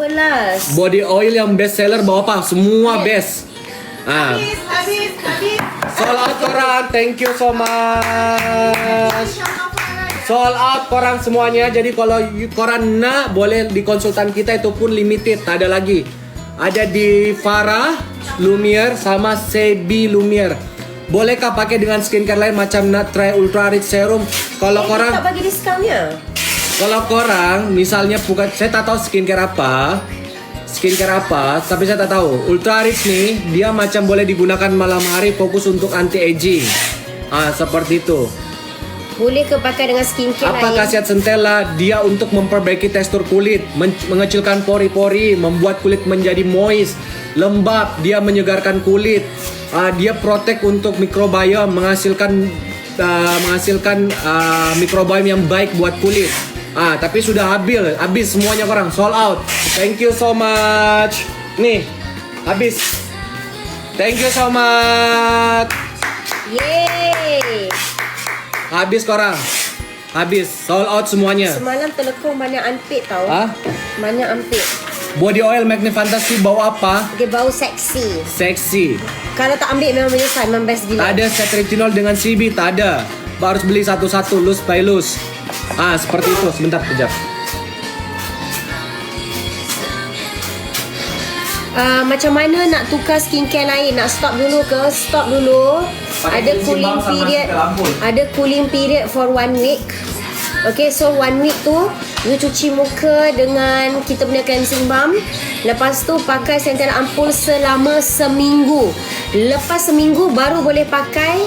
12. Body oil yang best seller bawa apa? Semua best. Ah. Habis, habis, habis. Sold out. Thank you so much. Sold out korang semuanya. Jadi kalau you, korang nak boleh di konsultan kita itu pun limited. Tak ada lagi. Ada di Farah Lumiere sama Sebi Lumiere. Bolehkah pakai dengan skincare lain macam nak try Ultra Rich Serum? Kalau korang tak bagi diskaunnya. Kalau korang misalnya bukan saya tak tahu skincare apa skincare apa tapi saya tak tahu. Ultra Rich nih dia macam boleh digunakan malam hari fokus untuk anti aging ah seperti itu. Boleh ke pakai dengan skincare apa lain? khasiat Centella? Dia untuk memperbaiki tekstur kulit men- mengecilkan pori-pori membuat kulit menjadi moist lembab. Dia menyegarkan kulit. Ah, dia protect untuk mikrobiom menghasilkan ah, menghasilkan ah, mikrobiom yang baik buat kulit ah tapi sudah habis habis semuanya korang sold out thank you so much nih habis thank you so much Yeay. habis korang habis sold out semuanya Semalam telekong banyak unpaid tau. Ah? Banyak unpaid. Body oil Magni Fantasy bau apa? Dia bau seksi. Seksi. Kalau tak ambil memang menyesal. Memang best gila. Tak ada set retinol dengan CB, tak ada. Harus beli satu-satu, loose by loose. Ah, seperti itu. Sebentar, kejap. Uh, macam mana nak tukar skincare lain? Nak stop dulu ke? Stop dulu. Pakai ada cooling period. Ada cooling period for one week. Okay, so one week tu you cuci muka dengan kita punya cleansing balm. Lepas tu pakai Centella ampul selama seminggu. Lepas seminggu baru boleh pakai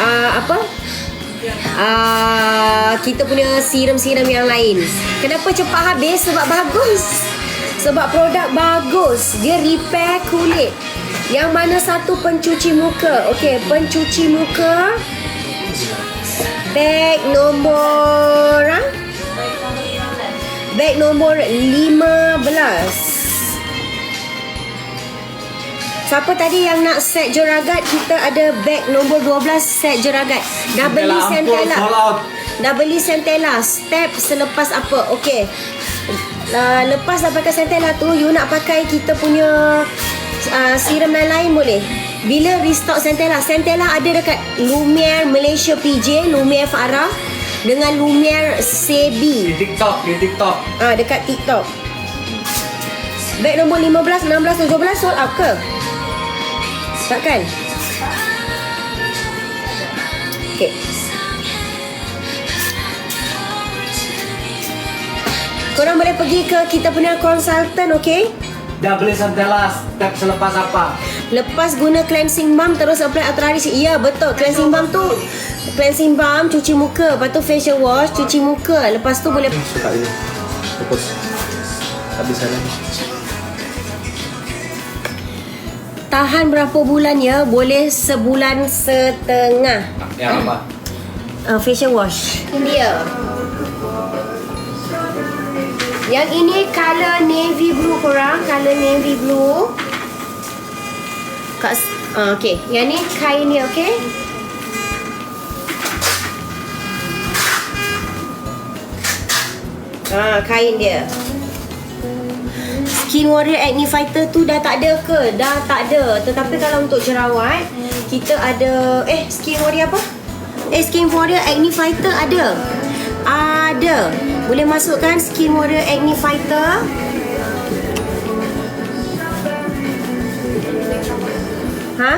uh, apa? Uh, kita punya serum-serum yang lain. Kenapa cepat habis? Sebab bagus. Sebab produk bagus. Dia repair kulit. Yang mana satu pencuci muka. Okey, pencuci muka. Bag nombor ha? Bag nombor 15. Siapa tadi yang nak set jeragat? Kita ada bag nombor 12 set jeragat. Dah beli out. Dah beli Centella Step selepas apa? Okey. Uh, Lepas dah pakai Centella tu You nak pakai kita punya uh, Serum lain-lain boleh. Bila restock Centella Centella ada dekat Lumiere Malaysia PJ Lumiere Farah Dengan Lumiere Sebi TikTok, di TikTok. Ah dekat TikTok. Bag nombor 15, 16, 17 sold out ke? Takkan? Okay. Korang boleh pergi ke kita punya konsultan, okay? Dah beli Centella, step selepas apa? Lepas guna cleansing balm terus apply Ultraris. Ya, betul. Cleansing balm tu cleansing balm cuci muka, lepas tu facial wash cuci muka. Lepas tu boleh Suka ini. Fokus. Habis sana. Tahan berapa bulan ya? Boleh sebulan setengah. Yang apa? uh, facial wash. Ini dia. Yang ini color navy blue korang, color navy blue. Kat uh, okey, yang ni kain ni okey. Ah, kain dia. Skin Warrior Acne Fighter tu dah tak ada ke? Dah tak ada. Tetapi kalau untuk jerawat, kita ada eh Skin Warrior apa? Eh Skin Warrior Acne Fighter ada. Ada. Boleh masukkan Skin Warrior Acne Fighter. Ha?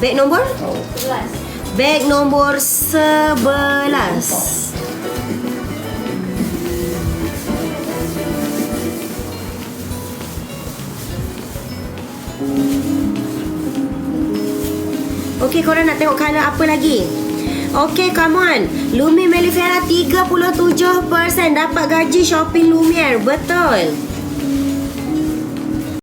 Bag nombor? 11. Bag nombor 11. Okey, korang nak tengok color apa lagi? Okey, come on. Lumi Mellifera 37% dapat gaji shopping Lumiere. Betul.